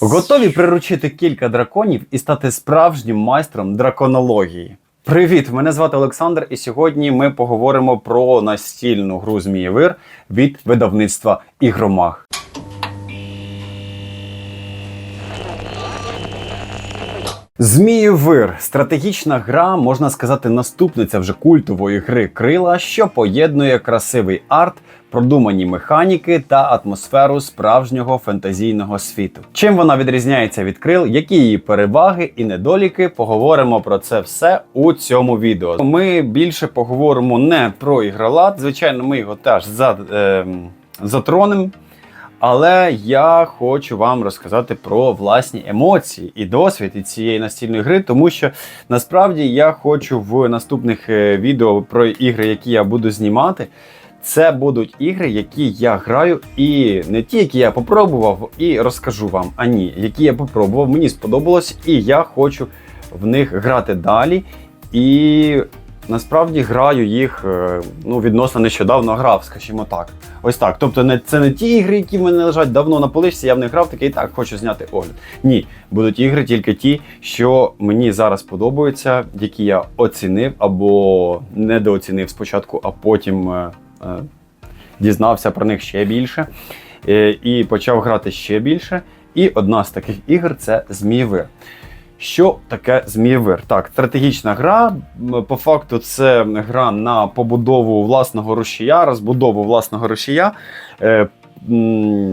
Готові приручити кілька драконів і стати справжнім майстром драконології. Привіт! Мене звати Олександр, і сьогодні ми поговоримо про настільну гру Змієвир від видавництва Ігромаг. Змієвир стратегічна гра, можна сказати, наступниця вже культової гри крила, що поєднує красивий арт, продумані механіки та атмосферу справжнього фентезійного світу. Чим вона відрізняється від крил, які її переваги і недоліки, поговоримо про це все у цьому відео. Ми більше поговоримо не про ігролад, звичайно, ми його теж за, е, затронемо. Але я хочу вам розказати про власні емоції і досвід і цієї настільної гри, тому що насправді я хочу в наступних е, відео про ігри, які я буду знімати. Це будуть ігри, які я граю, і не ті, які я попробував, і розкажу вам, а ні, які я попробував, мені сподобалось, і я хочу в них грати далі. І насправді граю їх е, ну, відносно нещодавно грав, скажімо так. Ось так. Тобто, це не ті ігри, які в мене лежать давно на поличці, я в них грав, такий так, хочу зняти огляд. Ні, будуть ігри тільки ті, що мені зараз подобаються, які я оцінив або недооцінив спочатку, а потім е, дізнався про них ще більше. Е, і почав грати ще більше. І одна з таких ігор це Змієвир. Що таке Змієвир? Так, стратегічна гра. По факту, це гра на побудову власного рушія, розбудову власного рушія е,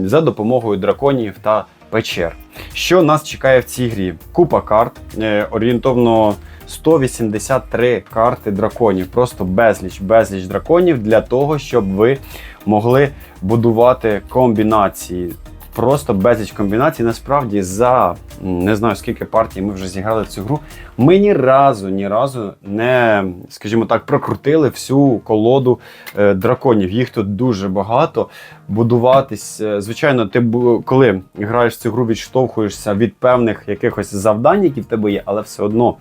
за допомогою драконів та печер. Що нас чекає в цій грі? Купа карт, е, орієнтовно 183 карти драконів. Просто безліч, безліч драконів для того, щоб ви могли будувати комбінації просто безліч комбінацій. Насправді, за не знаю скільки партій ми вже зіграли цю гру. Ми ні разу, ні разу не, скажімо так, прокрутили всю колоду е, драконів. Їх тут дуже багато. Будуватись, е, звичайно, ти коли граєш цю гру, відштовхуєшся від певних якихось завдань, які в тебе є, але все одно,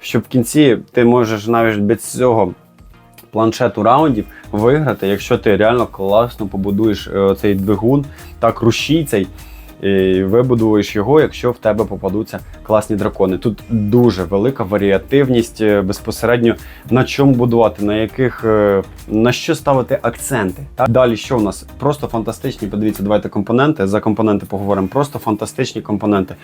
щоб в кінці ти можеш навіть без цього планшету раундів виграти, якщо ти реально класно побудуєш е, цей двигун, так рушій цей. І вибудуєш його, якщо в тебе попадуться класні дракони. Тут дуже велика варіативність е, безпосередньо на чому будувати, на яких е, на що ставити акценти. Так? Далі що в нас? Просто фантастичні. Подивіться, давайте компоненти. За компоненти поговоримо. Просто фантастичні компоненти.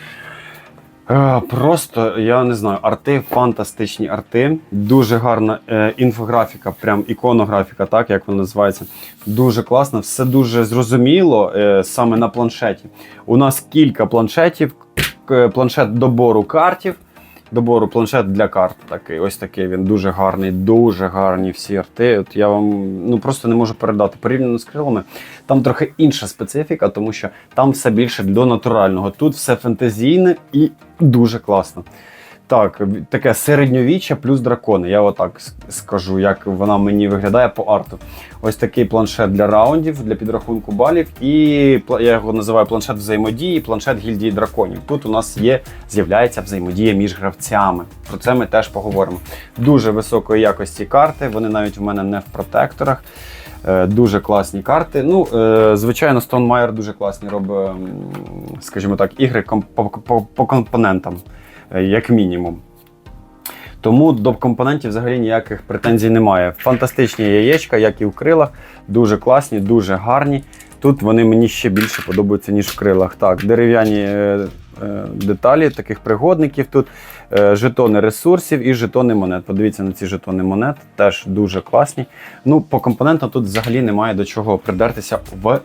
Е, Просто я не знаю, арти, фантастичні арти. Дуже гарна е, інфографіка, прям іконографіка, так як вона називається. Дуже класно, все дуже зрозуміло е, саме на планшеті. У нас кілька планшетів, планшет добору картів. Добору планшет для карт такий. Ось такий він дуже гарний, дуже гарні всі арти. От я вам ну просто не можу передати. Порівняно з крилами, там трохи інша специфіка, тому що там все більше до натурального. Тут все фентезійне і дуже класно. Так, таке середньовіччя плюс дракони. Я отак скажу, як вона мені виглядає по арту. Ось такий планшет для раундів, для підрахунку балів. І я його називаю планшет взаємодії, планшет гільдії драконів. Тут у нас є, з'являється взаємодія між гравцями. Про це ми теж поговоримо. Дуже високої якості карти. Вони навіть у мене не в протекторах. Е, Дуже класні карти. Ну, е, звичайно, Stonemaier дуже класні робить, скажімо так, ігри по, по, по компонентам, як мінімум. Тому до компонентів взагалі ніяких претензій немає. Фантастичні яєчка, як і в крилах, дуже класні, дуже гарні. Тут вони мені ще більше подобаються, ніж в крилах. Так, дерев'яні е, е, деталі таких пригодників тут, е, жетони ресурсів і жетони монет. Подивіться на ці жетони монет, теж дуже класні. Ну, по компонентам тут взагалі немає до чого придертися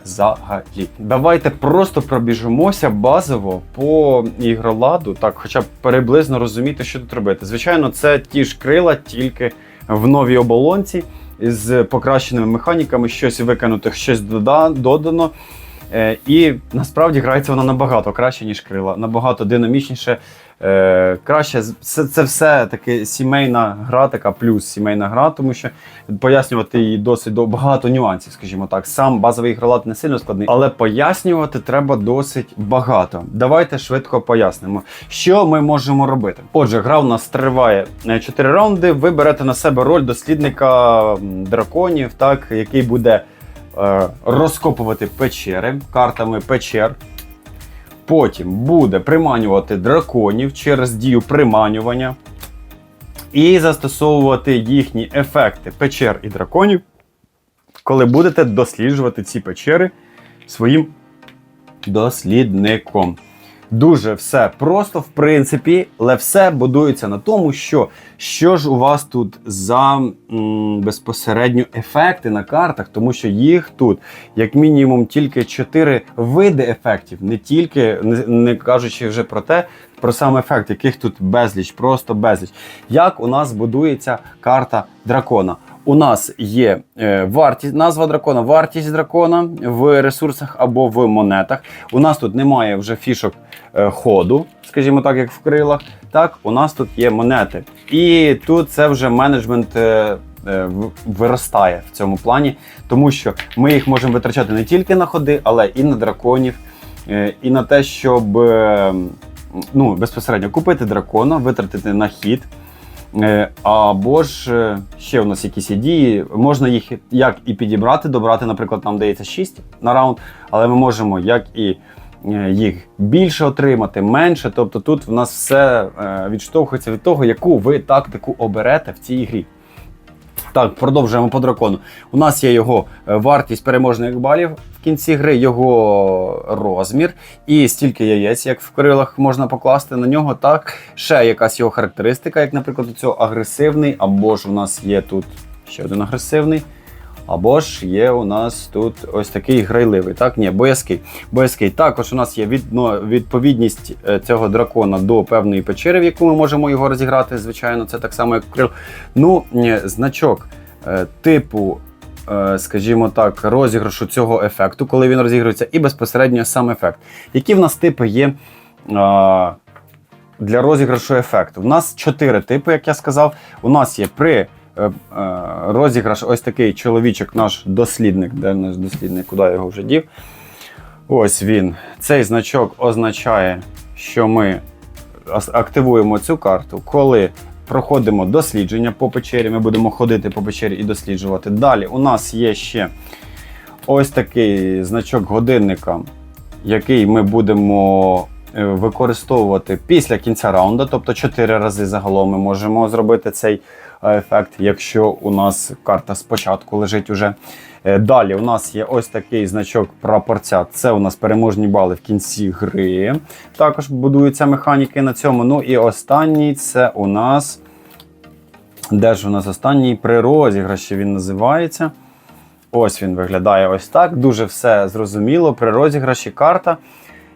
взагалі. Давайте просто пробіжимося базово по ігроладу, так, хоча б приблизно розуміти, що тут робити. Звичайно, це ті ж крила, тільки в новій оболонці з покращеними механіками, щось викинутих, щось додано. Е, і насправді грається вона набагато краще, ніж крила, набагато динамічніше. Е, краще це, це все таки сімейна гра, така плюс сімейна гра, тому що пояснювати її досить до багато нюансів, скажімо так. Сам базовий ігролад не сильно складний, але пояснювати треба досить багато. Давайте швидко пояснимо, що ми можемо робити. Отже, гра у нас триває 4 раунди. Ви берете на себе роль дослідника драконів, так, який буде е, розкопувати печери картами печер. Потім буде приманювати драконів через дію приманювання і застосовувати їхні ефекти печер і драконів, коли будете досліджувати ці печери своїм дослідником. Дуже все просто, в принципі, але все будується на тому, що що ж у вас тут за м, безпосередньо ефекти на картах, тому що їх тут, як мінімум, тільки 4 види ефектів, не тільки не, не кажучи вже про те, про сам ефект, яких тут безліч, просто безліч. Як у нас будується карта дракона? У нас є е, вартість, назва дракона, вартість дракона в ресурсах або в монетах. У нас тут немає вже фішок е, ходу, скажімо так, як в крилах. Так, у нас тут є монети. І тут це вже менеджмент е, виростає в цьому плані, тому що ми їх можемо витрачати не тільки на ходи, але і на драконів, і на те, щоб е, ну, безпосередньо купити дракона, витратити на хід. Е, Або ж е, ще у нас якісь є дії. Можна їх як і підібрати, добрати, наприклад, нам дається 6 на раунд, але ми можемо як і е, їх більше отримати, менше. Тобто тут в нас все відштовхується від того, яку ви тактику оберете в цій грі. Так, продовжуємо по дракону. У нас є його вартість переможних балів кінці гри, його розмір і стільки яєць, як в крилах можна покласти на нього. Так, ще якась його характеристика, як, наприклад, у цього агресивний, або ж у нас є тут ще один агресивний. Або ж є у нас тут ось такий грайливий. Так, ні, боязкий. Боязкий. Також у нас є відно, відповідність е, цього дракона до певної печери, в яку ми можемо його розіграти. Звичайно, це так само, як крил. Ну, значок е, типу, скажімо так, розіграшу цього ефекту, коли він розігрується, і безпосередньо сам ефект. Які в нас типи є? е, Для розіграшу ефекту. У нас чотири типи, як я сказав. У нас є при е, е, розіграш ось такий чоловічок, наш дослідник. Де наш дослідник? Куди його вже дів? Ось він. Цей значок означає, що ми активуємо цю карту, коли проходимо дослідження по печері. Ми будемо ходити по печері і досліджувати. Далі у нас є ще ось такий значок годинника, який ми будемо е, використовувати після кінця раунду, тобто 4 рази загалом ми можемо зробити цей е, ефект, якщо у нас карта спочатку лежить уже. Е, Далі у нас є ось такий значок прапорця. Це у нас переможні бали в кінці гри. Також будуються механіки на цьому. Ну і останній це у нас. Де ж у нас останній при розіграші він називається. Ось він виглядає ось так. Дуже все зрозуміло. При розіграші карта.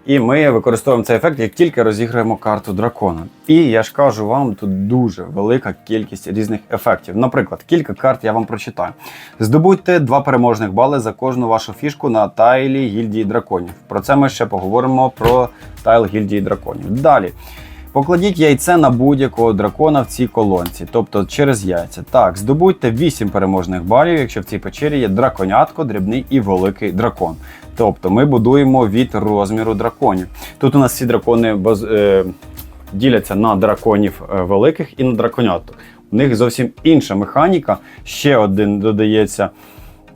І ми використовуємо цей ефект, як тільки розіграємо карту дракона. І я ж кажу вам, тут дуже велика кількість різних ефектів. Наприклад, кілька карт я вам прочитаю. Здобудьте два переможних бали за кожну вашу фішку на тайлі гільдії драконів. Про це ми ще поговоримо про тайл гільдії драконів. Далі. Покладіть яйце на будь-якого дракона в цій колонці, тобто через яйця. Так, здобудьте 8 переможних балів, якщо в цій печері є драконятко, дрібний і великий дракон. Тобто ми будуємо від розміру драконів. Тут у нас всі дракони баз, е, діляться на драконів е, великих і на драконяток. У них зовсім інша механіка. Ще один додається,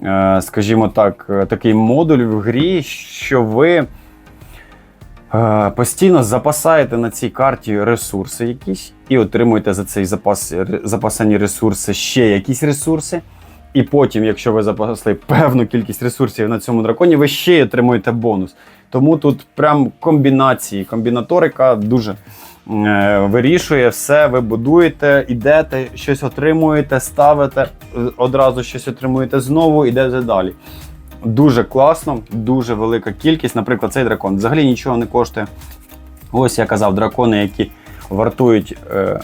е, скажімо так, такий модуль в грі, що ви. Постійно запасаєте на цій карті ресурси якісь і отримуєте за цей запас запасані ресурси ще якісь ресурси. І потім, якщо ви запасли певну кількість ресурсів на цьому драконі, ви ще й отримуєте бонус. Тому тут прям комбінації, комбінаторика дуже е, вирішує все. Ви будуєте, ідете, щось отримуєте, ставите, е, одразу щось отримуєте знову, ідете далі. Дуже класно, дуже велика кількість. Наприклад, цей дракон взагалі нічого не коштує. Ось я казав, дракони, які вартують е,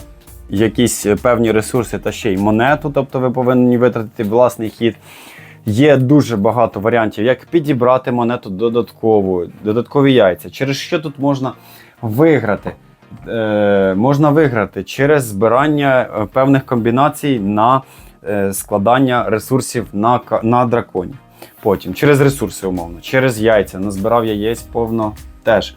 якісь певні ресурси та ще й монету, тобто ви повинні витратити власний хід. Є дуже багато варіантів, як підібрати монету додаткову, додаткові яйця. Через що тут можна виграти? Е, можна виграти через збирання е, певних комбінацій на е, складання ресурсів на, на драконі. Потім через ресурси, умовно, через яйця. Назбирав яєць повно теж.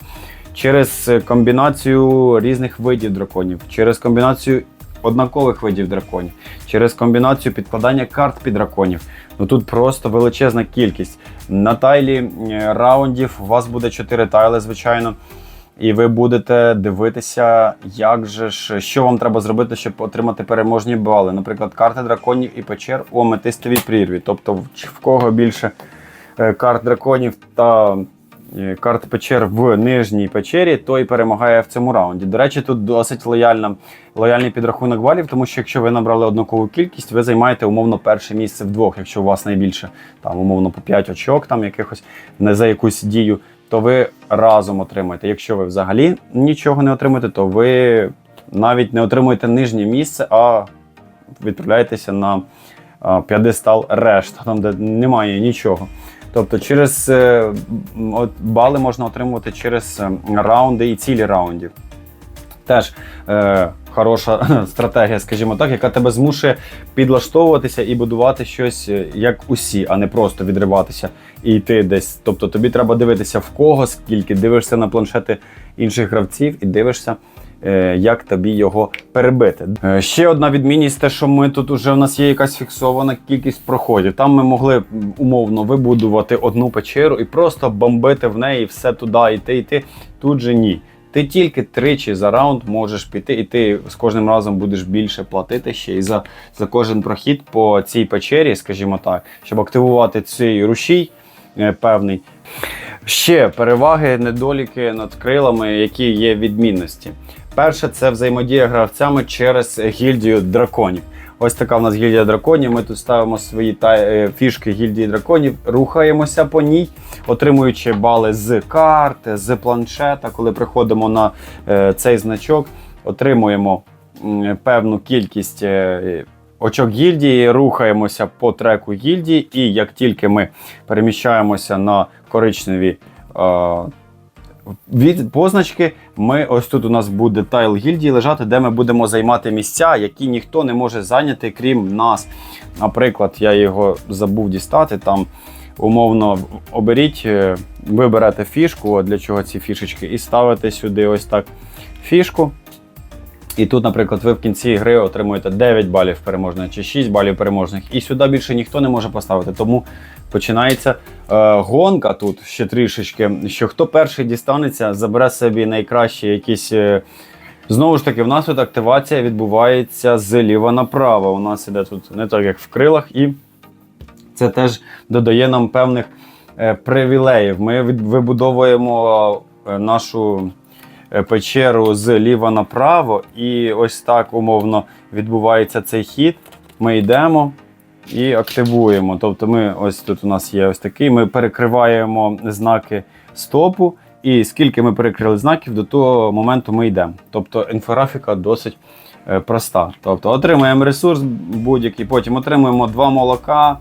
Через е, комбінацію різних видів драконів, через комбінацію однакових видів драконів, через комбінацію підкладання карт під драконів. Ну тут просто величезна кількість. На тайлі раундів у вас буде 4 тайли, звичайно. І ви будете дивитися, як же ж, що вам треба зробити, щоб отримати переможні бали. Наприклад, карти драконів і печер у аметистовій прірві. Тобто, в, кого більше е, карт драконів та карт печер в нижній печері, той перемагає в цьому раунді. До речі, тут досить лояльна, лояльний підрахунок балів, тому що якщо ви набрали однакову кількість, ви займаєте умовно перше місце вдвох, якщо у вас найбільше там умовно по 5 очок, там якихось не за якусь дію, то ви разом отримаєте. Якщо ви взагалі нічого не отримаєте, то ви навіть не отримуєте нижнє місце, а відправляєтеся на решта, там де немає нічого. Тобто через е, от, бали можна отримувати через е, раунди і цілі раундів. Теж е, хороша стратегія, скажімо так, яка тебе змушує підлаштовуватися і будувати щось е, як усі, а не просто відриватися і йти десь. Тобто тобі треба дивитися в кого, скільки, дивишся на планшети інших гравців і дивишся, як тобі його перебити. Е, ще одна відмінність, те, що ми тут уже в нас є якась фіксована кількість проходів. Там ми могли умовно вибудувати одну печеру і просто бомбити в неї все туди, йти, йти. Тут же ні. Ти тільки тричі за раунд можеш піти, і ти з кожним разом будеш більше платити ще і за, за кожен прохід по цій печері, скажімо так, щоб активувати цей рушій е, певний. Ще переваги, недоліки над крилами, які є відмінності. Перше, це взаємодія гравцями через гільдію драконів. Ось така в нас гільдія драконів. Ми тут ставимо свої та, е, фішки гільдії драконів, рухаємося по ній, отримуючи бали з карти, з планшета. Коли приходимо на е, цей значок, отримуємо певну кількість е, очок гільдії, рухаємося по треку гільдії, і як тільки ми переміщаємося на коричневі. Від позначки ми ось тут у нас буде тайл гільдії лежати, де ми будемо займати місця, які ніхто не може зайняти, крім нас. Наприклад, я його забув дістати. Там умовно оберіть, е, виберете фішку, для чого ці фішечки, і ставите сюди ось так фішку. І тут, наприклад, ви в кінці гри отримуєте 9 балів переможних чи 6 балів переможних. І сюди більше ніхто не може поставити. Тому починається е, гонка тут ще трішечки. Що хто перший дістанеться, забере собі найкращі якісь. Е, Знову ж таки, в нас тут активація відбувається зліва направо. У нас іде тут не так, як в крилах, і це теж додає нам певних е, привілеїв. Ми вибудовуємо е, нашу печеру зліва направо, і ось так умовно відбувається цей хід. Ми йдемо і активуємо. Тобто, ми ось тут у нас є ось такий. Ми перекриваємо знаки стопу. І скільки ми перекрили знаків, до того моменту ми йдемо. Тобто інфографіка досить е, проста. Тобто отримуємо ресурс будь-який, потім отримуємо два молока,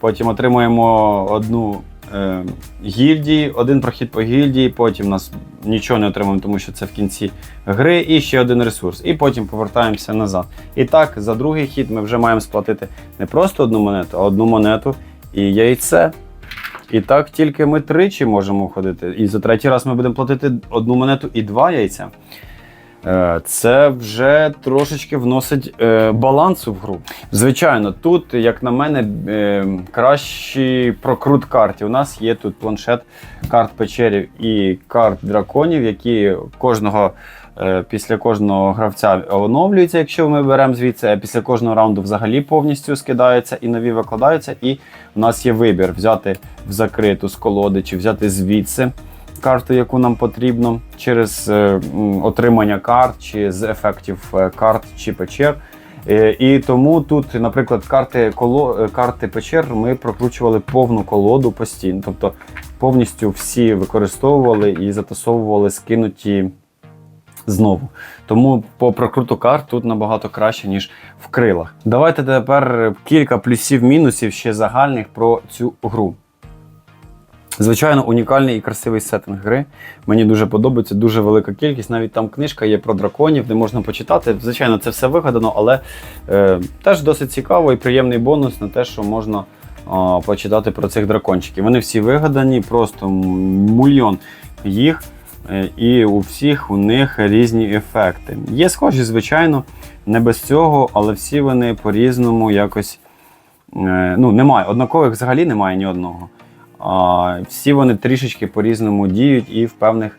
потім отримуємо одну е, гільдії, один прохід по гільдії, потім нас нічого не отримуємо, тому що це в кінці гри, і ще один ресурс. І потім повертаємося назад. І так, за другий хід ми вже маємо сплатити не просто одну монету, а одну монету і яйце. І так тільки ми тричі можемо ходити. І за третій раз ми будемо платити одну монету і два яйця. Е, Це вже трошечки вносить е, балансу в гру. Звичайно, тут, як на мене, е, кращий прокрут картів. У нас є тут планшет карт печерів і карт драконів, які кожного. Після кожного гравця оновлюються, якщо ми беремо звідси, а після кожного раунду взагалі повністю скидаються і нові викладаються. І у нас є вибір взяти в закриту з колоди чи взяти звідси карту, яку нам потрібно, через е, отримання карт чи з ефектів е, карт чи печер. Е, І тому тут, наприклад, карти коло карти печер ми прокручували повну колоду постійно, тобто повністю всі використовували і затасовували скинуті знову. Тому по прокруту карт тут набагато краще, ніж в крилах. Давайте тепер кілька плюсів-мінусів ще загальних про цю гру. Звичайно, унікальний і красивий сеттинг гри. Мені дуже подобається, дуже велика кількість. Навіть там книжка є про драконів, де можна почитати. Звичайно, це все вигадано, але е, теж досить цікаво і приємний бонус на те, що можна а, почитати про цих дракончиків. Вони всі вигадані, просто мільйон їх. Е, І у всіх у них різні ефекти. Є схожі, звичайно, не без цього, але всі вони по-різному якось. е, Ну, немає. Однакових взагалі немає ні одного. Всі вони трішечки по-різному діють і в певних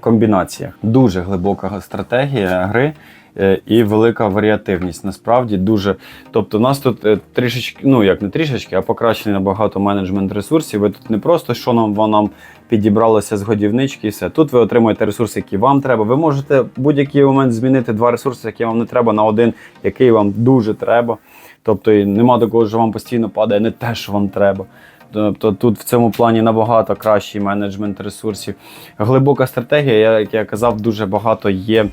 комбінаціях. Дуже глибока стратегія гри. е, І велика варіативність насправді дуже. Тобто, у нас тут е, трішечки, ну як не трішечки, а покращений набагато менеджмент ресурсів. Ви тут не просто що нам вам підібралося з годівнички, і все. Тут ви отримуєте ресурси, які вам треба. Ви можете в будь-який момент змінити два ресурси, які вам не треба, на один, який вам дуже треба. Тобто і нема такого, що вам постійно падає не те, що вам треба. Тобто тут в цьому плані набагато кращий менеджмент ресурсів. Глибока стратегія, як я казав, дуже багато є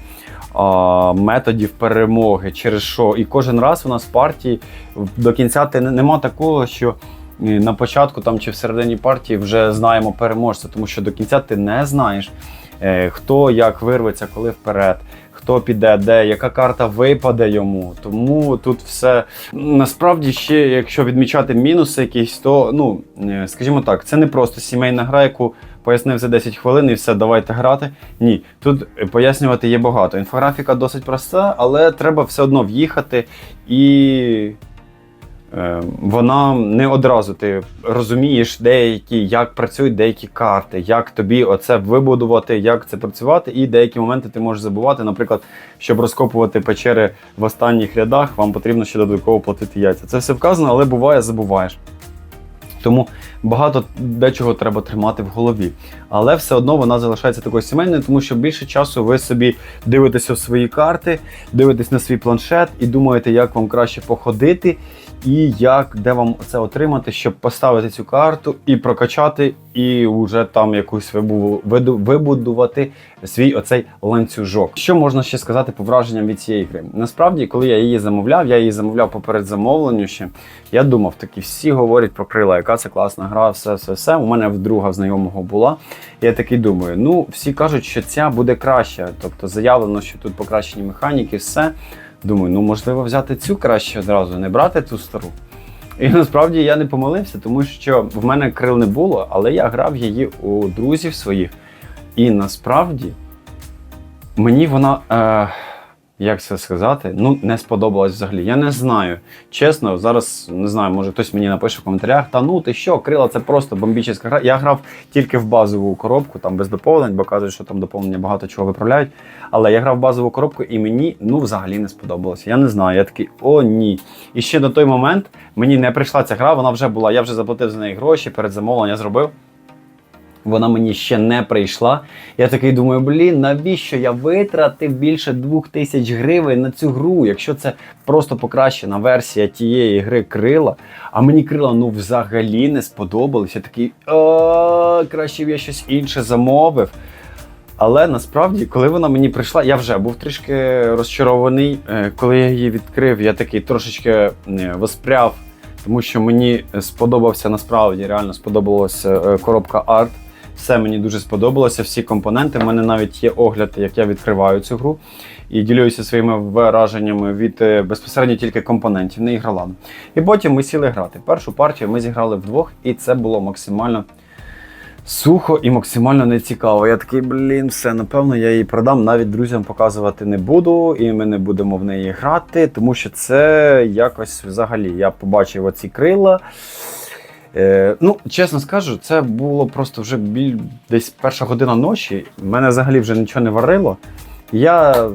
а, методів перемоги, через що. І кожен раз у нас в партії до кінця ти не- нема такого, що е, на початку там чи всередині партії вже знаємо переможця, тому що до кінця ти не знаєш, е, хто як вирветься, коли вперед. Хто піде, де, яка карта випаде йому. Тому тут все насправді ще, якщо відмічати мінуси якісь, то ну е, скажімо так, це не просто сімейна гра, яку пояснив за 10 хвилин і все, давайте грати. Ні, тут е, пояснювати є багато. Інфографіка досить проста, але треба все одно в'їхати і. Е, Вона не одразу ти розумієш деякі, як працюють деякі карти, як тобі оце вибудувати, як це працювати, і деякі моменти ти можеш забувати. Наприклад, щоб розкопувати печери в останніх рядах, вам потрібно ще додатково платити яйця. Це все вказано, але буває, забуваєш. Тому багато дечого треба тримати в голові. Але все одно вона залишається такою сімейною, тому що більше часу ви собі дивитеся в свої карти, дивитесь на свій планшет і думаєте, як вам краще походити, і як де вам це отримати, щоб поставити цю карту і прокачати, і вже там якусь вибу- вибудувати свій оцей ланцюжок. Що можна ще сказати по враженням від цієї гри? Насправді, коли я її замовляв, я її замовляв поперед замовленню ще. Я думав, такі всі говорять про крила, яка це класна гра, все, все, все. У мене в друга в знайомого була. Я такий думаю, ну всі кажуть, що ця буде краща. Тобто заявлено, що тут покращені механіки, все. Думаю, ну можливо взяти цю краще одразу, не брати ту стару. І насправді я не помилився, тому що в мене крил не було, але я грав її у друзів своїх. І насправді мені вона, е, як це сказати, ну не сподобалась взагалі. Я не знаю. Чесно, зараз не знаю, може хтось мені напише в коментарях, та ну ти що, крила, це просто бомбічна гра. Я грав тільки в базову коробку, там без доповнень, бо кажуть, що там доповнення багато чого виправляють. Але я грав базову коробку і мені ну взагалі не сподобалося. Я не знаю. Я такий, о, ні. І ще на той момент мені не прийшла ця гра, вона вже була. Я вже заплатив за неї гроші, перед замовленням зробив. Вона мені ще не прийшла. Я такий думаю, блін, навіщо я витратив більше двох тисяч гривень на цю гру, якщо це просто покращена версія тієї гри крила. А мені крила ну взагалі не сподобались. Я такий, «А, краще б я щось інше замовив. Але насправді, коли вона мені прийшла, я вже був трішки розчарований. Е, Коли я її відкрив, я такий трошечки е, воспряв, тому що мені сподобався насправді, реально сподобалася е, коробка арт. Все мені дуже сподобалося, всі компоненти. У мене навіть є огляд, як я відкриваю цю гру і ділюся своїми враженнями від е, безпосередньо тільки компонентів, не ігроладу. І потім ми сіли грати. Першу партію ми зіграли вдвох, і це було максимально сухо і максимально нецікаво. Я такий, блін, все, напевно, я її продам, навіть друзям показувати не буду, і ми не будемо в неї грати, тому що це якось взагалі. Я побачив оці крила. Е, ну, чесно скажу, це було просто вже біль десь перша година ночі. Мене взагалі вже нічого не варило. Я,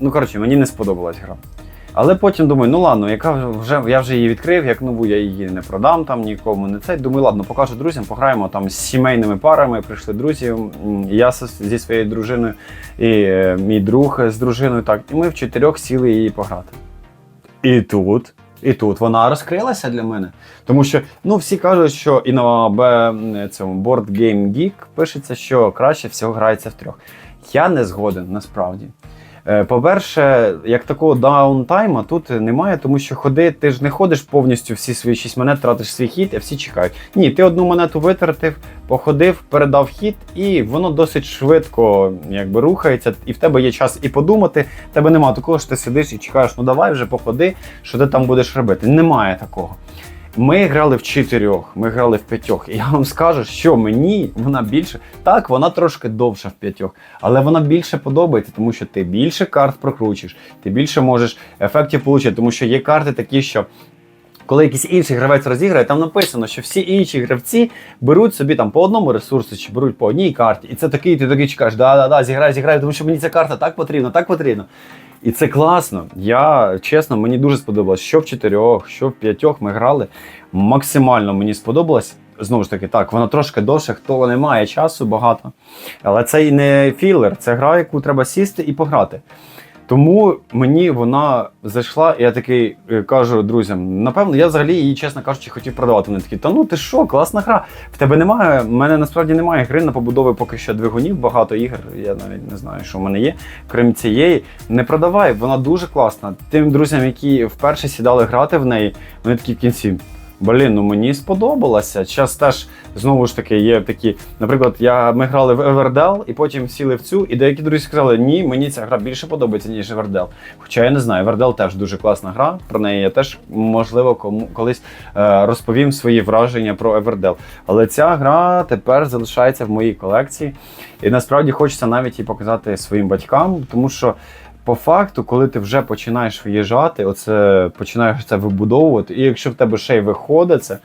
ну коротше, мені не сподобалась гра. Але потім думаю, ну ладно, яка вже я вже її відкрив, як нову я її не продам там нікому не цей. Думаю, ладно, покажу друзям, пограємо там з сімейними парами. Прийшли друзі. Я зі своєю дружиною і е, мій друг з дружиною. Так, і ми в чотирьох сіли її пограти. І тут, і тут вона розкрилася для мене. Тому що ну всі кажуть, що і на Б, цьому Board Game Geek пишеться, що краще всього грається в трьох. Я не згоден насправді. Е, По-перше, як такого даунтайма тут немає, тому що ходи, ти ж не ходиш повністю всі свої 6 монет, тратиш свій хід, а всі чекають. Ні, ти одну монету витратив, походив, передав хід, і воно досить швидко якби, рухається, і в тебе є час і подумати. В тебе немає такого, що ти сидиш і чекаєш, ну давай вже походи, що ти там будеш робити. Немає такого. Ми грали в чотирьох, ми грали в п'ятьох. І я вам скажу, що мені вона більше. Так, вона трошки довша в п'ятьох, але вона більше подобається, тому що ти більше карт прокручиш, ти більше можеш ефектів отримати, тому що є карти такі, що. коли якийсь інший гравець розіграє, там написано, що всі інші гравці беруть собі там по одному ресурсу чи беруть по одній карті. І це такий, ти такий чекаєш, да-да-да, зіграй, зіграй, тому що мені ця карта так потрібна, так потрібна. І це класно. Я чесно, мені дуже сподобалось. Що в чотирьох, що в п'ятьох ми грали. Максимально мені сподобалось. Знову ж таки, так, воно трошки довше, хто не має часу багато. Але це і не філер, це гра, яку треба сісти і пограти. Тому мені вона зайшла, і я такий е, кажу друзям: напевно, я взагалі її, чесно кажучи, хотів продавати. Вони такі, та ну ти що, класна гра. В тебе немає. В мене насправді немає гри на побудови поки що двигунів, багато ігор. Я навіть не знаю, що в мене є. Крім цієї, не продавай, вона дуже класна. Тим друзям, які вперше сідали грати в неї, вони такі в кінці. Блін, ну мені сподобалося. Час теж знову ж таки є такі. Наприклад, я, ми грали в Everdell і потім сіли в цю, і деякі друзі сказали, ні, мені ця гра більше подобається, ніж Everdell. Хоча я не знаю, Everdell теж дуже класна гра. Про неї я теж можливо кому колись е, розповім свої враження про Everdell. Але ця гра тепер залишається в моїй колекції. І насправді хочеться навіть її показати своїм батькам, тому що. По факту, коли ти вже починаєш виїжджати, оце починаєш це вибудовувати, і якщо в тебе ще й виходить це,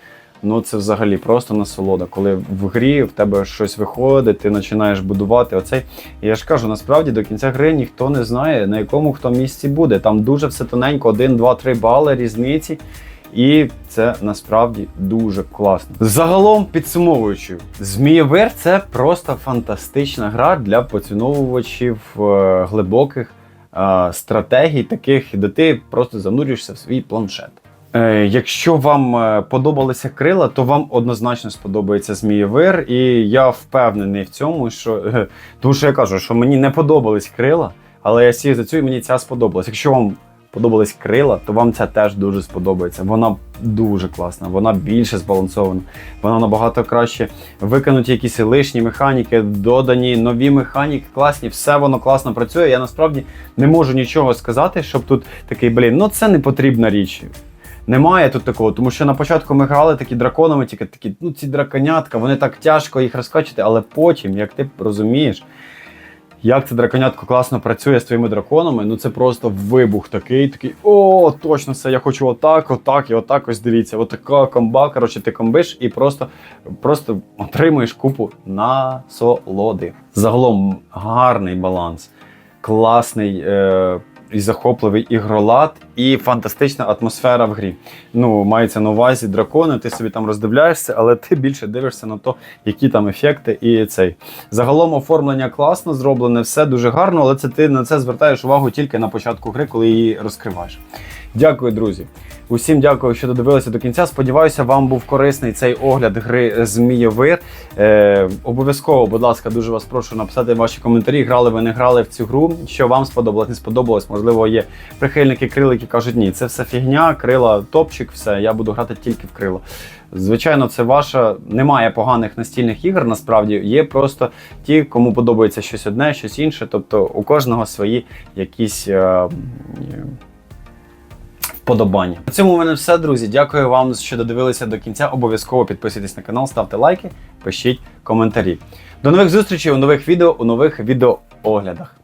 ну це взагалі просто насолода. Коли в грі в тебе щось виходить, ти починаєш будувати оцей. І я ж кажу, насправді до кінця гри ніхто не знає, на якому хто місці буде. Там дуже все тоненько, 1, 2, 3 бали різниці. І це насправді дуже класно. Загалом підсумовуючи, Змієвир це просто фантастична гра для поціновувачів е, глибоких стратегій, таких, де ти просто занурюєшся в свій планшет. Е, якщо вам е, подобалися крила, то вам однозначно сподобається Змієвир. І я впевнений в цьому, що е, тому що я кажу, що мені не подобались крила, але я сів за цю і мені ця сподобалась. Якщо вам подобались крила, то вам ця теж дуже сподобається. Вона дуже класна, вона більше збалансована, вона набагато краще викинуті якісь лишні механіки, додані нові механіки, класні, все воно класно працює. Я насправді не можу нічого сказати, щоб тут такий, блін, ну це не потрібна річ. Немає тут такого, тому що на початку ми грали такі драконами, тільки такі, ну ці драконятка, вони так тяжко їх розкачати, але потім, як ти розумієш, як це драконятко класно працює з твоїми драконами, ну це просто вибух такий, такий, о, точно все, я хочу отак, отак і отак. Ось дивіться, отака комба. Коротше, ти комбиш і просто, просто отримуєш купу насолоди. Загалом гарний баланс, класний. Е- і захопливий ігролад, і фантастична атмосфера в грі. Ну, мається на увазі дракони, ти собі там роздивляєшся, але ти більше дивишся на то, які там ефекти і цей. Загалом оформлення класно зроблене, все дуже гарно, але це ти на це звертаєш увагу тільки на початку гри, коли її розкриваєш. Дякую, друзі. Усім дякую, що додивилися до кінця. Сподіваюся, вам був корисний цей огляд гри Змієвир. Е, обов'язково, будь ласка, дуже вас прошу написати ваші коментарі. Грали ви не грали в цю гру. Що вам сподобалось, не сподобалось. Можливо, є прихильники крил, які кажуть, ні, це все фігня, крила топчик, все, я буду грати тільки в крило. Звичайно, це ваша. Немає поганих настільних ігор, насправді є просто ті, кому подобається щось одне, щось інше. Тобто у кожного свої якісь. Е, вподобання. На цьому у мене все, друзі. Дякую вам, що додивилися до кінця. Обов'язково підписуйтесь на канал, ставте лайки, пишіть коментарі. До нових зустрічей у нових відео, у нових відеооглядах.